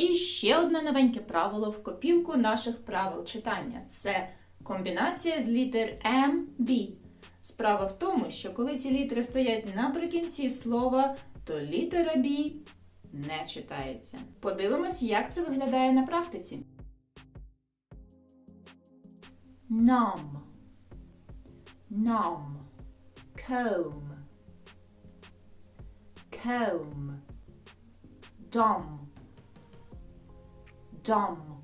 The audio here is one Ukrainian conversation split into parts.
І ще одне новеньке правило в копілку наших правил читання це комбінація з літер М, B. Справа в тому, що коли ці літери стоять наприкінці слова, то літера B не читається. Подивимось, як це виглядає на практиці. Numb. Numb. Comb. Comb. Dumb. Dumb.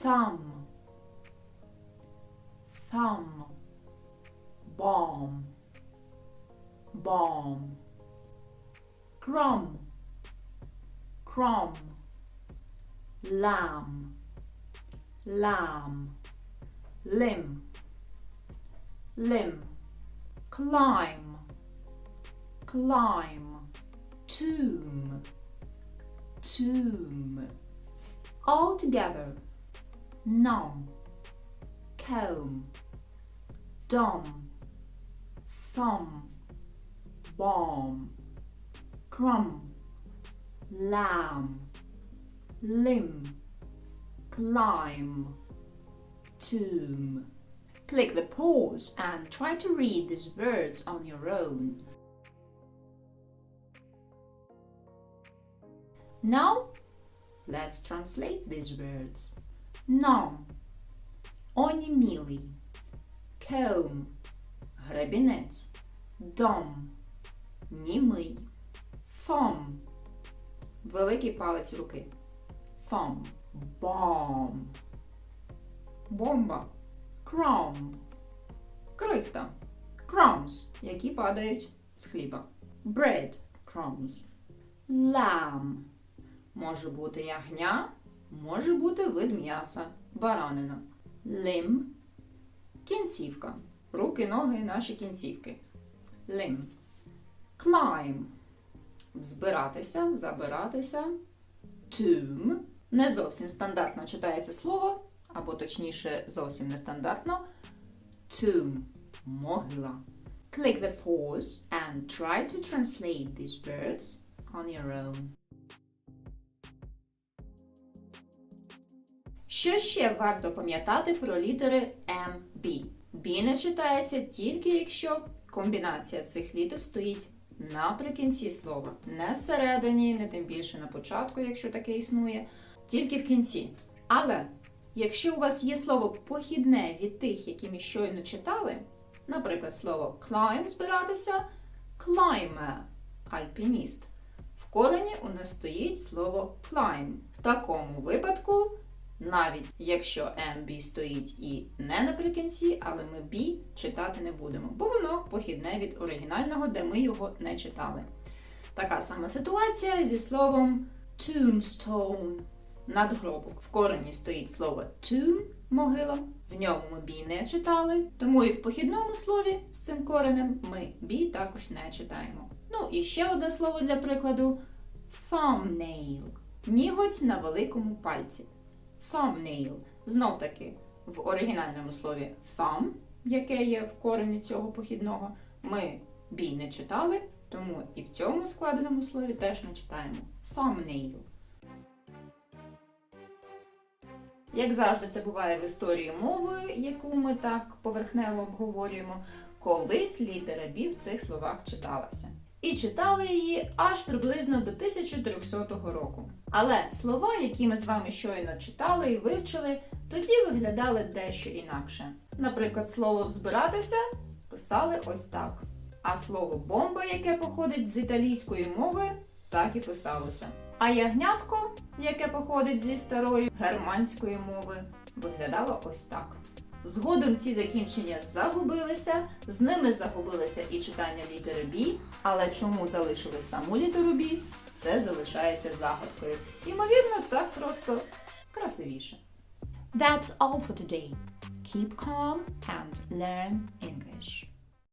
Thumb. Thumb. Bomb. Bomb. Crumb. Crumb. Lamb. Lamb. Limb. Limb. Climb. Climb. Tomb. Tomb. All together. Numb. Comb. Dumb. Thumb. Bomb. Crumb. Lamb. Limb. Climb. Tomb. Click the pause and try to read these words on your own. Now, let's translate these words. Numb. Онімілий. Comb. Гребінець. Dom. Німий. Thumb. Великий палець руки. Thumb. Bomb. Бомба. Crumb. Крихта. Crumbs, які падають з хліба. Bread. Crumbs. Lamb. Може бути ягня, може бути вид м'яса, баранина. Limb. Кінцівка. Руки, ноги, наші кінцівки. Limb. Climb. Взбиратися, забиратися. Tomb. Не зовсім стандартно читається слово, або точніше, зовсім нестандартно. Tomb. Могила. Click the pause and try to translate these words on your own. Що ще варто пам'ятати про літери Б? Б не читається тільки якщо комбінація цих літер стоїть наприкінці слова. Не всередині, не тим більше на початку, якщо таке існує, тільки в кінці. Але якщо у вас є слово похідне від тих, які ми щойно читали, наприклад, слово climb збиратися, climber – альпініст. В корені у нас стоїть слово climb. В такому випадку, навіть якщо MB стоїть і не наприкінці, але ми B читати не будемо, бо воно похідне від оригінального, де ми його не читали. Така сама ситуація зі словом tombstone надгробок. В корені стоїть слово tomb могила. В ньому ми B не читали, тому і в похідному слові з цим коренем ми B також не читаємо. Ну і ще одне слово для прикладу thumbnail. Ніготь на великому пальці. Thumbnail. Знов таки в оригінальному слові thumb, яке є в корені цього похідного, ми B не читали, тому і в цьому складеному слові теж не читаємо. Thumbnail. Як завжди, це буває в історії мови, яку ми так поверхнево обговорюємо, колись літера Б в цих словах читалася. І читали її аж приблизно до 1300 року. Але слова, які ми з вами щойно читали і вивчили, тоді виглядали дещо інакше. Наприклад, слово взбиратися писали ось так. А слово бомба, яке походить з італійської мови, так і писалося. А ягнятко, яке походить зі старої германської мови, виглядало ось так. Згодом ці закінчення загубилися, з ними загубилося і читання літери Бі, але чому залишили саму літеру Бі, це залишається загадкою. Ймовірно, так просто красивіше. That's all for today. Keep calm and learn English.